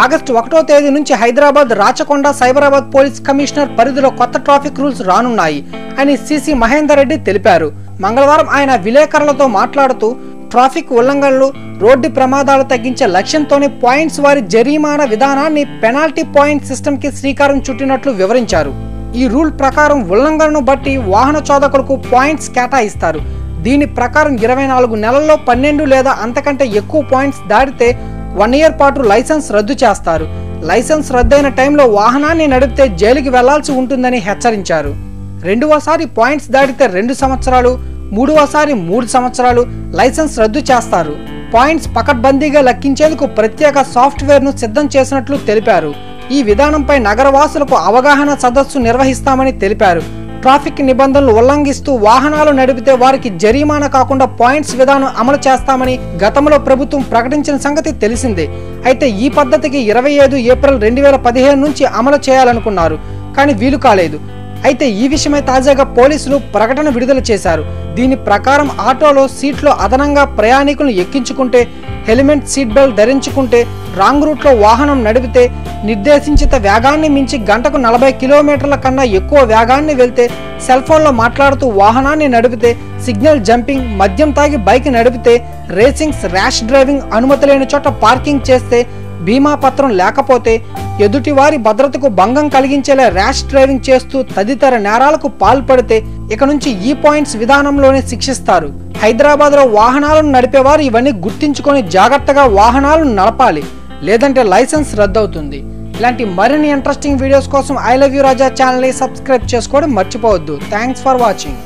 August ఒకటో తేదీ నుంచి హైదరాబాద్ రాచకొండ సైబరాబాద్ పోలీస్ కమిషనర్ పరిధిలో కొత్త ట్రాఫిక్ రూల్స్ రానున్నాయి అని సిసి మహేందర్ రెడ్డి తెలిపారు. మంగళవారం ఆయన విలేకరులతో మాట్లాడుతూ ట్రాఫిక్ ఉల్లంఘనలు రోడ్డు ప్రమాదాలు తగ్గించే లక్ష్యంతోనే పాయింట్స్ వారి జరిమానా విధానాన్ని పెనాల్టీ పాయింట్ సిస్టమ్కి శ్రీకారం చుట్టినట్లు వివరించారు. ఈ రూల్ ప్రకారం ఉల్లంఘనను బట్టి వాహన చోదకులకు పాయింట్స్ కేటాయిస్తారు. దీని ప్రకారం ఇరవై నాలుగు నెలల్లో పన్నెండు లేదా అంతకంటే ఎక్కువ పాయింట్స్ దాటితే వన్ ఇయర్ పాటు లైసెన్స్ రద్దు చేస్తారు. లైసెన్స్ రద్దయిన టైంలో వాహనాన్ని నడిపితే జైలుకి వెళ్ళాల్సి ఉంటుందని హెచ్చరించారు. రెండవసారి పాయింట్స్ దాటితే రెండు సంవత్సరాలు మూడవసారి మూడు సంవత్సరాలు లైసెన్స్ రద్దు చేస్తారు. పాయింట్స్ పకడ్బందీగా లెక్కించేందుకు ప్రత్యేక సాఫ్ట్వేర్ను సిద్ధం చేసినట్లు తెలిపారు. ఈ విధానంపై నగరవాసులకు అవగాహన సదస్సు నిర్వహిస్తామని తెలిపారు. ట్రాఫిక్ నిబంధనలు ఉల్లంఘిస్తూ వాహనాలు నడిపితే వారికి జరిమానా కాకుండా పాయింట్స్ విధానం అమలు చేస్తామని గతంలో ప్రభుత్వం ప్రకటించిన సంగతి తెలిసిందే. అయితే ఈ పద్ధతికి ఇరవై ఐదు ఏప్రిల్ రెండు వేల పదిహేను నుంచి అమలు చేయాలనుకున్నారు కానీ వీలు కాలేదు. అయితే ఈ విషయమై తాజాగా పోలీసులు ప్రకటన విడుదల చేశారు. దీని ప్రకారం ఆటోలో సీట్లో అదనంగా ప్రయాణికులను ఎక్కించుకుంటే హెల్మెట్ సీట్ బెల్ట్ ధరించుకుంటే రాంగ్ రూట్లో వాహనం నడిపితే నిర్దేశించిత వేగాన్ని మించి గంటకు నలభై కిలోమీటర్ల కన్నా ఎక్కువ వేగాన్ని వెళ్తే సెల్ ఫోన్లో మాట్లాడుతూ వాహనాన్ని నడిపితే సిగ్నల్ జంపింగ్ మద్యం తాగి బైక్ నడిపితే రేసింగ్స్ ర్యాష్ డ్రైవింగ్ అనుమతి లేని చోట పార్కింగ్ చేస్తే బీమా పత్రం లేకపోతే ఎదుటివారి భద్రతకు భంగం కలిగించేలా ర్యాష్ డ్రైవింగ్ చేస్తూ తదితర నేరాలకు పాల్పడితే ఇక నుంచి ఈ పాయింట్స్ విధానంలోనే శిక్షిస్తారు. హైదరాబాద్లో వాహనాలను నడిపేవారు ఇవన్నీ గుర్తించుకొని జాగ్రత్తగా వాహనాలను నడపాలి. లేదంటే లైసెన్స్ రద్దవుతుంది. ఇలాంటి మరిన్ని ఇంట్రెస్టింగ్ వీడియోస్ కోసం ఐ లవ్ యూ రాజా ఛానల్ని సబ్స్క్రైబ్ చేసుకోవడం మర్చిపోవద్దు. Thanks for watching